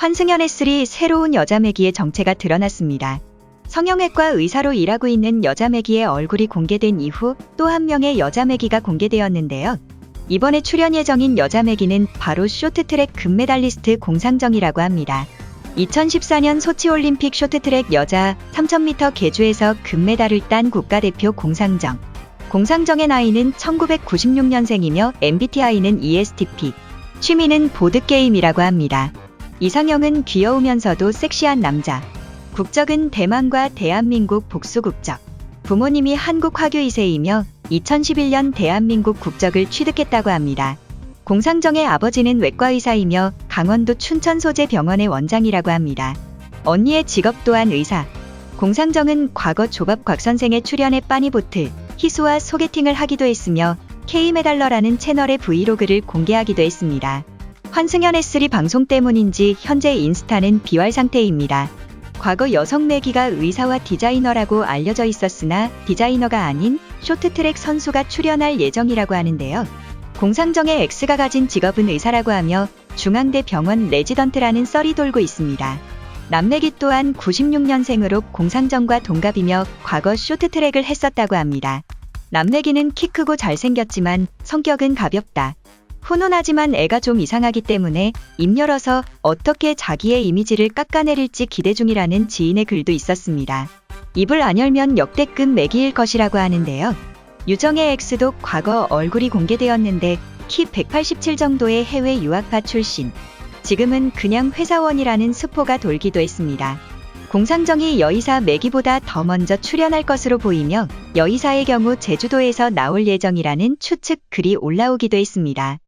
환승연의 쓰리 새로운 여자 매기의 정체가 드러났습니다. 성형외과 의사로 일하고 있는 여자 매기의 얼굴이 공개된 이후 또 한 명의 여자 매기가 공개되었는데요. 이번에 출연 예정인 여자 매기는 바로 쇼트트랙 금메달리스트 공상정이라고 합니다. 2014년 소치올림픽 쇼트트랙 여자 3000m 계주에서 금메달을 딴 국가대표 공상정. 공상정의 나이는 1996년생이며 MBTI는 ESTP. 취미는 보드게임이라고 합니다. 이상형은 귀여우면서도 섹시한 남자. 국적은 대만과 대한민국 복수 국적. 부모님이 한국 화교 2세이며 2011년 대한민국 국적을 취득했다고 합니다. 공상정의 아버지는 외과의사이며 강원도 춘천 소재 병원의 원장이라고 합니다. 언니의 직업 또한 의사. 공상정은 과거 조밥 곽 선생의 출연에 빠니보틀, 희수와 소개팅을 하기도 했으며 K메달러라는 채널의 브이로그를 공개하기도 했습니다. 환승연 S3 방송 때문인지 현재 인스타는 비활 상태입니다. 과거 여성 매기가 의사와 디자이너라고 알려져 있었으나 디자이너가 아닌 쇼트트랙 선수가 출연할 예정이라고 하는데요. 공상정의 X가 가진 직업은 의사라고 하며 중앙대 병원 레지던트라는 썰이 돌고 있습니다. 남매기 또한 96년생으로 공상정과 동갑이며 과거 쇼트트랙을 했었다고 합니다. 남매기는 키 크고 잘생겼지만 성격은 가볍다. 훈훈하지만 애가 좀 이상하기 때문에 입 열어서 어떻게 자기의 이미지를 깎아내릴지 기대 중이라는 지인의 글도 있었습니다. 입을 안 열면 역대급 매기일 것이라고 하는데요. 유정의 X도 과거 얼굴이 공개되었는데 키 187 정도의 해외 유학파 출신. 지금은 그냥 회사원이라는 스포가 돌기도 했습니다. 공상정이 여의사 매기보다 더 먼저 출연할 것으로 보이며 여의사의 경우 제주도에서 나올 예정이라는 추측 글이 올라오기도 했습니다.